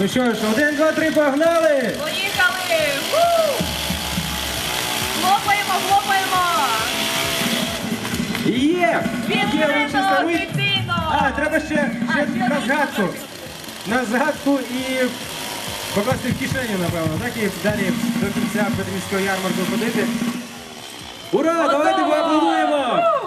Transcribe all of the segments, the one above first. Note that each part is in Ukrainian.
Ну що ж, один, два, три, погнали! Поїхали! Хлопаємо, хлопаємо! Є! Є мить. А, треба ще, А, ще ще на один згадку. На згадку і покласти в кишеню, напевно, так? І далі до кінця Петрівського ярмарку ходити. Ура! Давайте Готово! поаплодуємо!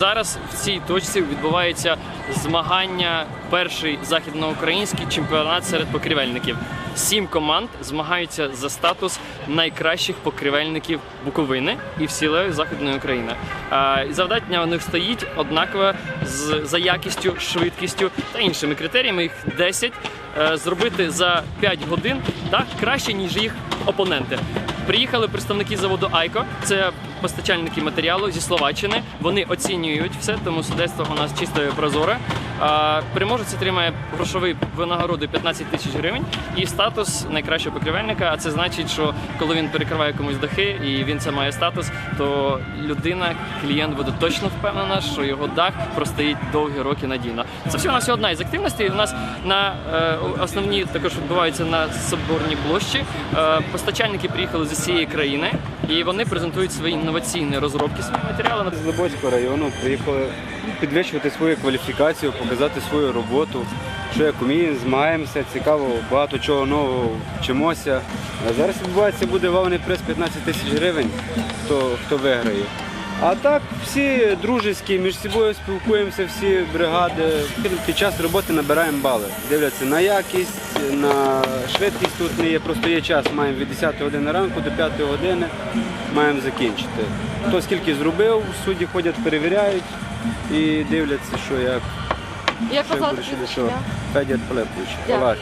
Зараз в цій точці відбувається змагання перший західноукраїнський чемпіонат серед покрівельників. Сім команд змагаються за статус найкращих покрівельників Буковини і всілої західної України. Завдання у них стоїть однакове з за якістю, швидкістю та іншими критеріями. Їх 10 е, зробити за 5 годин так краще ніж їх опоненти. Приїхали представники заводу Айко, це постачальники матеріалу зі Словаччини. Вони оцінюють все, тому судейство у нас чисто і прозоре. Переможець отримає грошовий винагороду 15 тисяч гривень і статус найкращого покривельника. А це значить, що коли він перекриває комусь дахи і він це має статус, то людина, клієнт буде точно впевнена, що його дах простоїть довгі роки надійно. Це всього на одна із активностей. У нас на е, основні також відбуваються на соборній площі. Е, постачальники приїхали з усієї країни і вони презентують свої інноваційні розробки своїх матеріалів. З Лебоського району приїхали підвищувати свою кваліфікацію, показати свою роботу, що як уміємо, змагаємося, цікаво, багато чого нового вчимося. А зараз відбувається буде вавний приз 15 тисяч гривень, хто, хто виграє. А так всі дружеські, між собою спілкуємося, всі бригади. Під час роботи набираємо бали. Дивляться на якість, на швидкість тут не є. Просто є час, маємо від 10 години ранку до 5 години маємо закінчити. Хто скільки зробив, судді ходять, перевіряють і дивляться, що як. Як Що що? Федір. Олег.